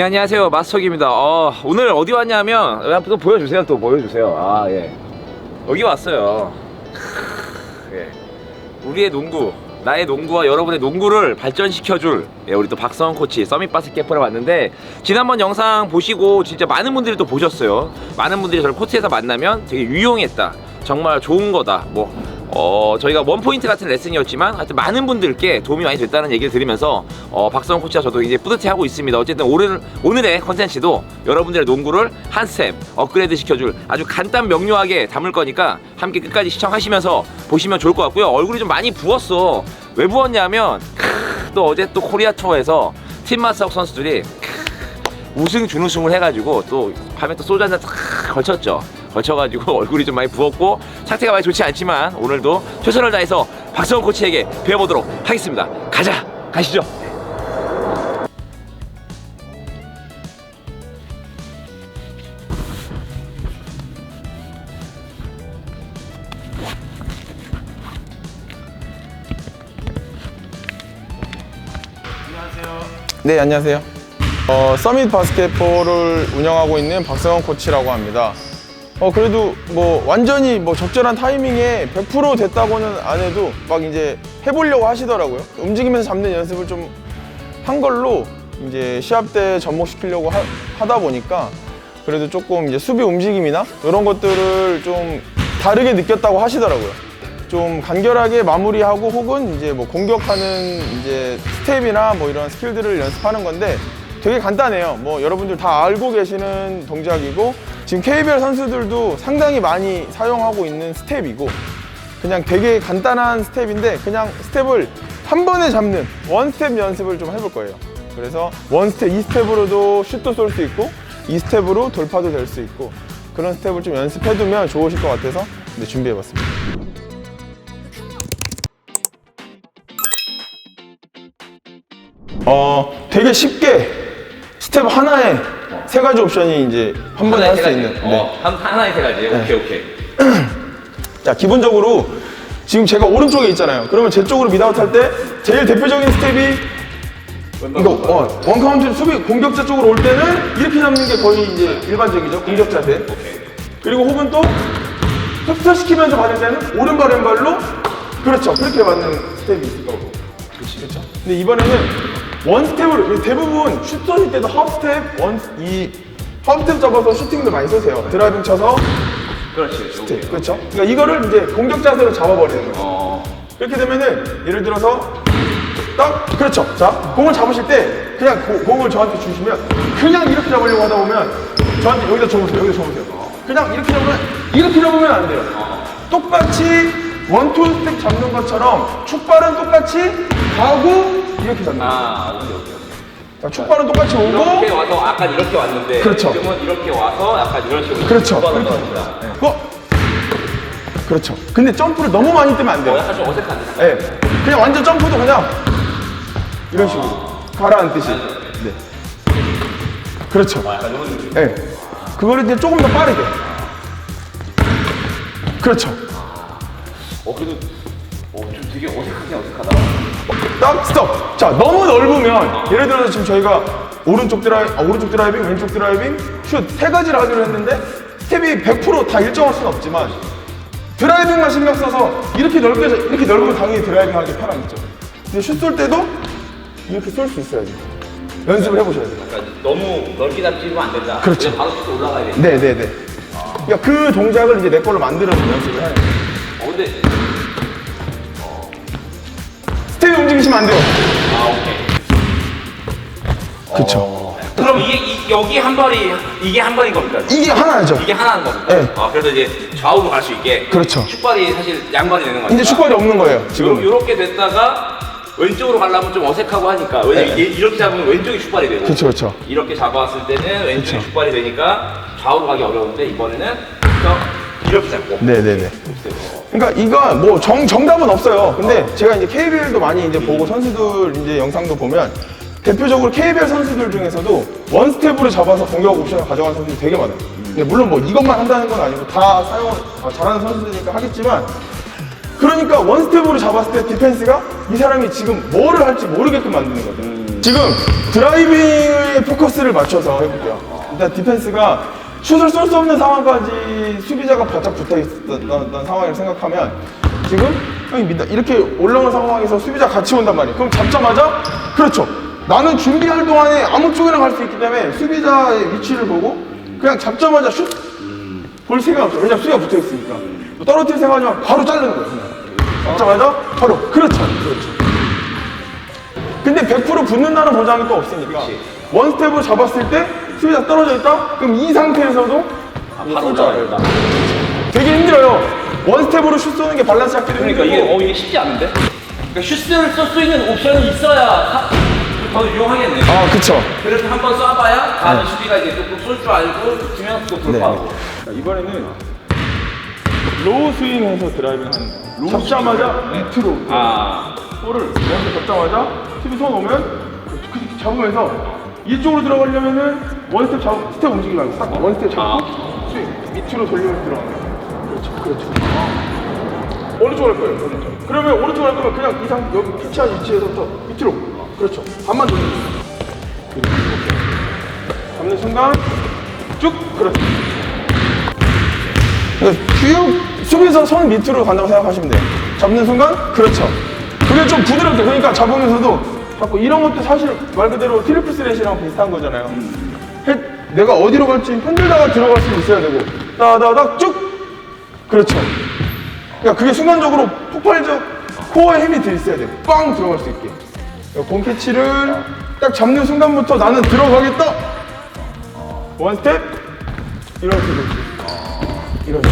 예, 안녕하세요. 마스터기입니다. 어, 오늘 어디 왔냐면, 야, 또 보여주세요. 또 보여주세요. 아, 예. 여기 왔어요. 크, 예. 우리의 농구, 나의 농구와 여러분의 농구를 발전시켜줄, 예, 우리 또 박성원 코치, 서밋 바스켓볼에 왔는데, 지난번 영상 보시고 진짜 많은 분들이 또 보셨어요. 많은 분들이 저를 코트에서 만나면 되게 유용했다. 정말 좋은 거다. 뭐, 어, 저희가 원포인트 같은 레슨이었지만 하여튼 많은 분들께 도움이 많이 됐다는 얘기를 들으면서 어, 박성원 코치와 저도 이제 뿌듯해하고 있습니다. 어쨌든 오늘, 오늘의 컨텐츠도 여러분들의 농구를 한 스텝 업그레이드 시켜줄 아주 간단 명료하게 담을 거니까 함께 끝까지 시청하시면서 보시면 좋을 것 같고요. 얼굴이 좀 많이 부었어. 왜 부었냐면 크, 또 어제 또 코리아 투어에서 팀 마스터 선수들이 우승 준우승을 해가지고 또 밤에 또 소주 한잔 탁 걸쳤죠. 걸쳐가지고 얼굴이 좀 많이 부었고 상태가 많이 좋지 않지만 오늘도 최선을 다해서 박성원 코치에게 배워보도록 하겠습니다. 가자, 가시죠. 네, 안녕하세요. 어, 서밋 바스켓볼을 운영하고 있는 박성원 코치라고 합니다. 어, 그래도 뭐 완전히 뭐 적절한 타이밍에 100% 됐다고는 안 해도 막 이제 해보려고 하시더라고요. 움직이면서 잡는 연습을 좀 한 걸로 이제 시합 때 접목시키려고 하, 하다 보니까 그래도 조금 이제 수비 움직임이나 이런 것들을 좀 다르게 느꼈다고 하시더라고요. 좀 간결하게 마무리하고 혹은 이제 뭐 공격하는 이제 스텝이나 뭐 이런 스킬들을 연습하는 건데 되게 간단해요. 뭐 여러분들 다 알고 계시는 동작이고 지금 KBL 선수들도 상당히 많이 사용하고 있는 스텝이고 그냥 되게 간단한 스텝인데 그냥 스텝을 한 번에 잡는 원 스텝 연습을 좀 해볼 거예요. 그래서 원 스텝, 이 스텝으로도 슛도 쏠 수 있고 이 스텝으로 돌파도 될 수 있고 그런 스텝을 좀 연습해두면 좋으실 것 같아서 네, 준비해봤습니다. 어, 되게 쉽게 스텝 하나에 세 가지 옵션이 이제 한 번에 할 수 있는. 네. 어, 한, 하나에 세 가지. 오케이, 오케이. 자, 기본적으로 지금 제가 오른쪽에 있잖아요. 그러면 제 쪽으로 미다웃 할 때 제일 대표적인 스텝이 이거 어, 원 카운트 수비 공격자 쪽으로 올 때는 이렇게 잡는 게 거의 이제 일반적이죠. 공격 자세. 그리고 혹은 또 흡수시키면서 받을 때는 오른발 왼발로 그렇죠. 그렇게 받는 스텝이 있을 거고. 그렇죠. 근데 이번에는 원 스텝으로 대부분 슛 쏘실 때도 업 스텝 원이 업 스텝 잡아서 슈팅도 많이 쏘세요. 드라이빙 쳐서 그렇지, 그렇지. 오케이. 그렇죠. 그러니까 이거를 이제 공격 자세로 잡아버리는 거예요. 어, 이렇게 되면은 예를 들어서 딱 그렇죠. 자 공을 잡으실 때 그냥 고- 공을 저한테 주시면 그냥 이렇게 잡으려고 하다 보면 저한테 여기다 줘보세요. 여기다 줘보세요. 그냥 이렇게 잡으면 이렇게 잡으면 안 돼요. 똑같이 원투 스텝 잡는 것처럼 축발은 똑같이 가고 이렇게 잡는 거예요. 아, 오케이, 오케이. 자, 축발은 똑같이 오고 이렇게 와서 아까 이렇게 왔는데 그렇죠. 지금은 이렇게 와서 약간 이런 식으로 그렇죠. 뻗어서 그렇죠. 합니다. 어? 그렇죠. 근데 점프를 너무 많이 뜨면 안 어, 돼요. 약간 좀 어색한데. 예. 그냥 완전 점프도 그냥 이런 식으로 가라앉듯이. 네. 그렇죠. 약간 이런 느낌. 예. 그거를 이제 조금 더 빠르게. 그렇죠. 어, 그래도 어, 좀 되게 어색하긴 어색하다. 딱 스톱. 자, 너무 넓으면 예를 들어서 지금 저희가 오른쪽 드라이 아, 오른쪽 드라이빙, 왼쪽 드라이빙, 슛 세 가지를 하기로 했는데 스텝이 100%다 일정할 수는 없지만 드라이빙만 신경 써서 이렇게 넓게 이렇게 넓으면 당연히 드라이빙 하기 편하겠죠. 근데 슛 쏠 때도 이렇게 쏠 수 있어야지. 연습을 해보셔야 돼요. 그러니까 너무 넓게 잡지면 안 된다. 그렇죠. 바로 또 올라가야 돼. 네네네. 그러니까 그 동작을 이제 내 걸로 만들어서 연습을 해야 돼요. 어, 근데 움직이시면 안 돼요. 아, 오케이. 그쵸. 그럼 이게 이, 여기 한 발이 이게 한 발인 겁니까? 이게 하나죠. 이게 하나인 겁니까? 네. 아, 그래서 이제 좌우로 갈 수 있게. 그렇죠. 축발이 사실 양발이 되는 거니까. 이제 축발이 없는 거예요, 지금. 이렇게 됐다가 왼쪽으로 가려면 좀 어색하고 하니까 왜냐면 네. 이렇게 잡으면 왼쪽이 축발이 되고 그쵸, 그쵸. 이렇게 잡아왔을 때는 왼쪽이. 축발이 되니까 좌우로 가기 어려운데 이번에는 그래서 이렇게 잡고 네네네. 그러니까 이거 뭐 정, 정답은 없어요. 근데 제가 이제 KBL도 많이 이제 보고 선수들 이제 영상도 보면 대표적으로 KBL 선수들 중에서도 원 스텝으로 잡아서 공격 옵션을 가져가는 선수들이 되게 많아요. 근데 물론 뭐 이것만 한다는 건 아니고 다 사용, 다 잘하는 선수들이니까 하겠지만 그러니까 원 스텝으로 잡았을 때 디펜스가 이 사람이 지금 뭐를 할지 모르게끔 만드는 거죠. 지금 드라이빙에 포커스를 맞춰서 해볼게요. 일단 디펜스가 슛을 쏠 수 없는 상황까지 수비자가 바짝 붙어 있었던 상황을 생각하면 지금 형이 믿다 이렇게 올라온 상황에서 수비자 같이 온단 말이에요. 그럼 잡자마자 그렇죠. 나는 준비할 동안에 아무 쪽이나 갈 수 있기 때문에 수비자의 위치를 보고 그냥 잡자마자 슛 볼 생각 없어. 왜냐면 수비가 붙어 있으니까. 뭐 떨어뜨릴 생각하지만 바로 자르는 거예요. 잡자마자 바로 그렇죠. 그렇죠. 근데 100% 붙는다는 보장이 또 없으니까 원 스텝을 잡았을 때 수비자 떨어져 있다? 그럼 이 상태에서도 바로 쏠줄 알아요. 올라간다. 되게 힘들어요. 원 스텝으로 슛 쏘는 게 밸런스 잡기도 그러니까 힘들고 이게 어 이게 쉽지 않은데? 그러니까 슈스를 쏠수 있는 옵션이 있어야 하- 더 유용하겠네. 아 그쵸. 그래서 한번 쏴봐야 다른 수비가 이제 조금 쏠 줄 알고 붙으면 또 돌파하고. 자, 이번에는 로우 스윙해서 드라이빙 하는 거예요. 잡자마자 밑으로 아, 볼을 먼저 잡자마자 수비 손 오면 그렇게 잡으면서 이쪽으로 들어가려면은 원 스텝 잡 스텝 움직이지 말고 딱 원 스텝 잡고 스윙 밑으로 돌리면서 들어가는 거예요. 그렇죠, 그렇죠. 어느 쪽으로 할 거예요? 오른쪽. 그러면 오른쪽으로 할 거면 그냥 이상 여기 피치한 위치에서부터 밑으로. 그렇죠. 반만 돌리면. 잡는 순간 쭉 그렇죠. 쭉 수비에서 손 밑으로 간다고 생각하시면 돼요. 잡는 순간 그렇죠. 그게 좀 부드럽게 그러니까 잡으면서도 자꾸 이런 것도 사실 말 그대로 트리플 스레시랑 비슷한 거잖아요. 해- 내가 어디로 갈지 흔들다가 들어갈 수 있어야 되고 따다닥 쭉 그렇죠. 그러니까 그게 순간적으로 폭발적 코어에 힘이 들 있어야 돼. 빵 들어갈 수 있게. 공 캐치를 딱 잡는 순간부터 나는 들어가겠다. 원 스텝 식으로. 이런.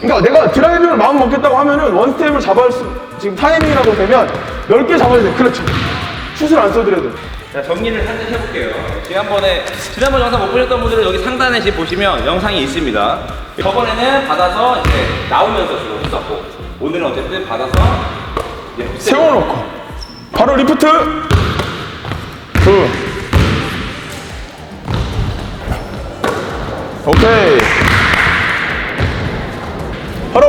그러니까 내가 드라이빙을 마음 먹겠다고 하면은 원 스텝을 잡을 수 지금 타이밍이라고 되면 넓게 잡아야 돼. 그렇죠. 슛을 안 써드려도. 자 정리를 살짝 해볼게요. 지난번에 지난번 영상 못 보셨던 분들은 여기 상단에 지금 보시면 영상이 있습니다. 저번에는 받아서 이제 나오면서 주로 했었고 오늘은 어쨌든 받아서 이제 세워놓고 바로 리프트. 그. 오케이. 바로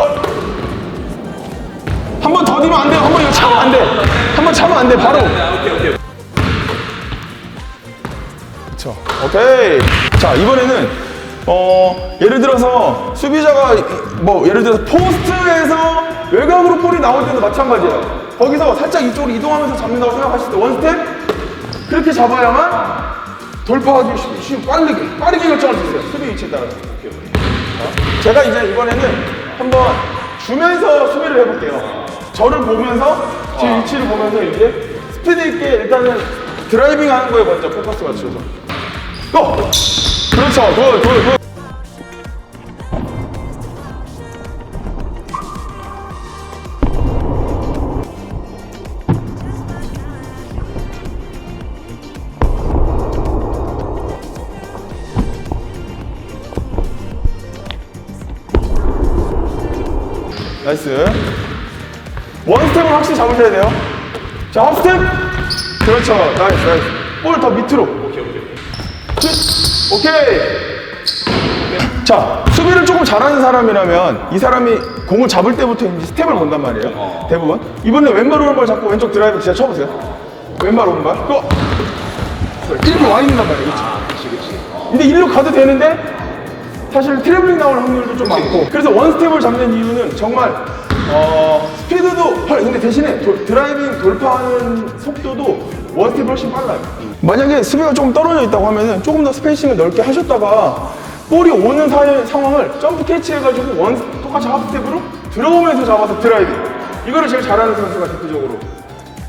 한 번 더 뒤면 안 돼요. 한번 이거 차면 안 돼. 한 번 차면 안 돼. 바로. 아, 오케이 오케이. 오케이. 자 이번에는 어 예를 들어서 수비자가 이- 뭐 예를 들어서 포스트에서 외곽으로 볼이 나올 때도 마찬가지예요. 거기서 살짝 이쪽으로 이동하면서 잡는다고 생각하실 때 원스텝 그렇게 잡아야만 돌파하기 쉬- 쉬운 빠르게 빠르게 결정할 수 있어요. 수비 위치에 따라서. 자, 제가 이제 이번에는 한번 주면서 수비를 해볼게요. 저를 보면서 제 위치를 보면서 이제 스피드 있게 일단은 드라이빙 하는 거에 먼저 포커스 맞춰서. 고! 그렇죠. 굿, 굿, 굿. 나이스. 원 스텝은 확실히 잡으셔야 돼요. 자, 업 스텝. 그렇죠. 나이스, 나이스. 볼 더 밑으로. 오케이. 자, 수비를 조금 잘하는 사람이라면 이 사람이 공을 잡을 때부터 이제 스텝을 본단 말이에요. 대부분. 이번에 왼발 오른발 잡고 왼쪽 드라이브 진짜 쳐보세요. 왼발 오른발. 고! 이렇게 와 있는단 말이에요. 그렇죠? 근데 일로 가도 되는데 사실 트래블링 나올 확률도 좀 많고 그래서 원 스텝을 잡는 이유는 정말 어, 대신에 도- 드라이빙 돌파하는 속도도 원 스텝이 훨씬 빨라요 만약에 수비가 조금 떨어져 있다고 하면은 조금 더 스페이싱을 넓게 하셨다가 볼이 오는 사, 상황을 점프 캐치해가지고 원 똑같이 하프 스텝으로 들어오면서 잡아서 드라이빙 이거를 제일 잘하는 선수가 대표적으로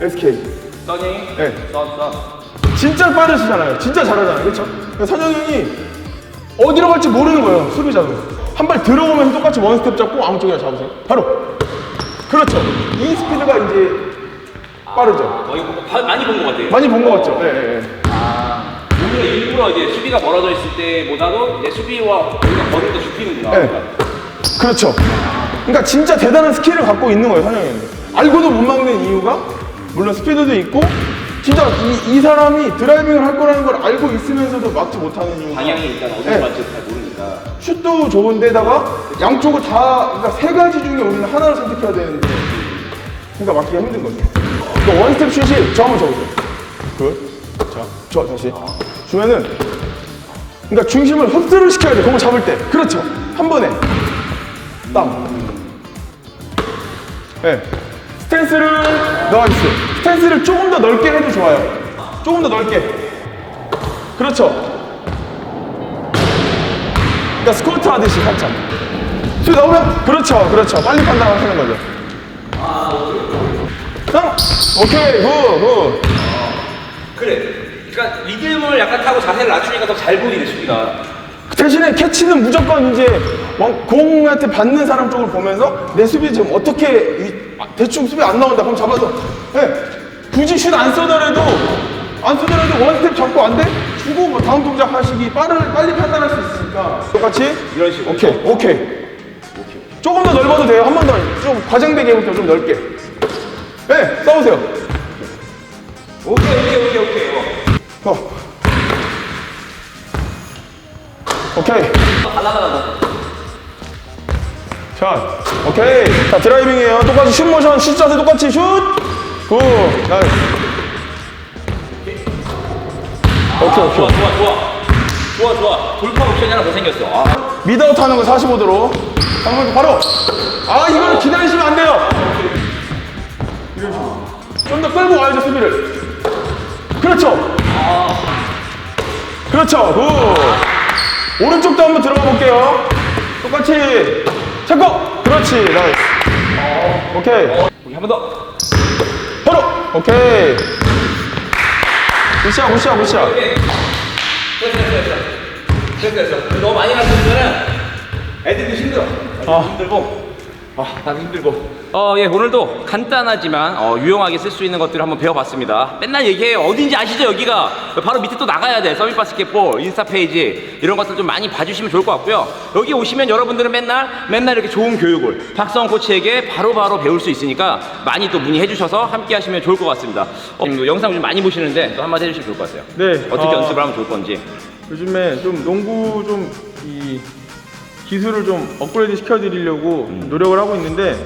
SK 써니. 네. 써 써. 진짜 빠르시잖아요. 진짜 잘하잖아요. 그렇죠? 선영이 어디로 갈지 모르는 거예요. 수비자도. 한 발 들어오면서 똑같이 원 스텝 잡고 아무 쪽이나 잡으세요. 바로. 그렇죠. 이 스피드가 이제 빠르죠. 어 이거 봐- 많이 본 것 같아요. 많이 본 것 같죠? 네, 네, 네. 오히려 일부러 이제 수비가 멀어져 있을 때보다도 이제 수비와 우리가 거리가 더 좁히는구나. 네. 그렇죠. 그러니까 진짜 대단한 스킬을 갖고 있는 거예요, 선영이는. 알고도 못 막는 이유가 물론 스피드도 있고 진짜 이, 이 사람이 드라이빙을 할 거라는 걸 알고 있으면서도 막지 못하는 이유가 방향이 일단 어디로 네. 갈지 잘 모르니까. 슛도 좋은데다가 양쪽을 다 그러니까 세 가지 중에 우리는 하나를 선택해야 되는데 그러니까 맞기가 힘든 거죠. 그러니까 원스텝 슛이 저 한번 적으세요. 굿. 자, 좋아, 다시. 주면은, 그러니까 중심을 흡수를 시켜야 돼, 공을 잡을 때. 그렇죠. 한 번에. 땅. 네. 스탠스를, 나이스. 스탠스를 조금 더 넓게 해도 좋아요. 조금 더 넓게. 그렇죠. 그러니까 스쿼트 하듯이 살짝. 수비 나오면, 그렇죠, 그렇죠. 빨리 판단하시는 거죠. 땅! 오케이, 굿, 굿. 그래. 그러니까 리듬을 약간 타고 자세를 낮추니까 더 잘 보이네 수비가. 대신에 캐치는 무조건 이제 왕- 공한테 받는 사람 쪽을 보면서 내 수비 지금 어떻게 이- 아, 대충 수비 안 나온다 그럼 잡아서 예, 굳이 슛안 쏘더라도 안 쏘더라도 원스텝 잡고 안 돼? 주고 뭐 다음 동작 하시기 빠르, 빨리 판단할 수 있으니까 똑같이 이런 식으로. 오케이 오케이 조금 더 넓어도 돼요 한 번 더 좀 과장되게 해볼게요 좀 넓게 예 싸우세요 오케이 오케이 오케이 오케이. 어. 어. 오케이 자, 오케이. 자, 드라이빙이에요. 똑같이 슛 모션, 슛 자세 똑같이 슛! 굿! 나이스. 오케이, 오케이. 좋아 좋아 좋아. 좋아 좋아. 돌파 옵션이 하나 더 생겼어. 아. 미드아웃 하는 거 45도로. 방금 바로. 아, 이거는 기다리시면 안 돼요. 이런 식으로. 좀 더 끌고 와야죠, 수비를. 그렇죠. 그렇죠. 굿. 오른쪽도 한번 들어가 볼게요. 똑같이. 잡고. 그렇지. 나이스. 오케이. 여기 한번 더. 바로. 오케이. 굿샷, 굿샷, 굿샷. 됐어 됐어 됐어. 됐어 됐어. 너무 많이 갔으면은 애들도 힘들어. 아. 힘들고. 아, 나도 힘들고. 어, 예, 오늘도 간단하지만 어, 유용하게 쓸 수 있는 것들을 한번 배워봤습니다. 맨날 얘기해요. 어딘지 아시죠, 여기가? 바로 밑에 또 나가야 돼. 서밋 바스켓볼, 인스타 페이지 이런 것들 좀 많이 봐주시면 좋을 것 같고요. 여기 오시면 여러분들은 맨날 맨날 이렇게 좋은 교육을 박성원 코치에게 바로바로 배울 수 있으니까 많이 또 문의해 주셔서 함께 하시면 좋을 것 같습니다. 어, 지금 영상 좀 많이 보시는데 또 한마디 해주시면 좋을 것 같아요. 네, 어떻게 어, 연습을 하면 좋을 건지. 요즘에 좀 농구 좀 이 기술을 좀 업그레이드 시켜드리려고 노력을 하고 있는데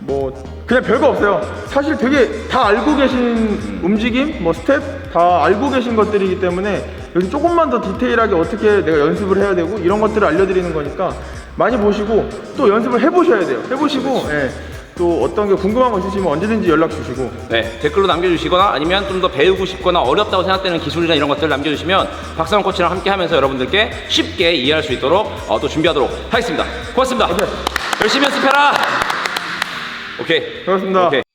뭐 그냥 별거 없어요. 사실 되게 다 알고 계신 움직임, 뭐 스텝 다 알고 계신 것들이기 때문에 여기 조금만 더 디테일하게 어떻게 내가 연습을 해야 되고 이런 것들을 알려드리는 거니까 많이 보시고 또 연습을 해보셔야 돼요. 해보시고 예, 또 어떤 게 궁금한 거 있으시면 언제든지 연락 주시고 네, 댓글로 남겨주시거나 아니면 좀 더 배우고 싶거나 어렵다고 생각되는 기술이나 이런 것들 남겨주시면 박상원 코치랑 함께 하면서 여러분들께 쉽게 이해할 수 있도록 어, 또 준비하도록 하겠습니다. 고맙습니다. 열심히 연습해라. 오케이. 고맙습니다. 오케이.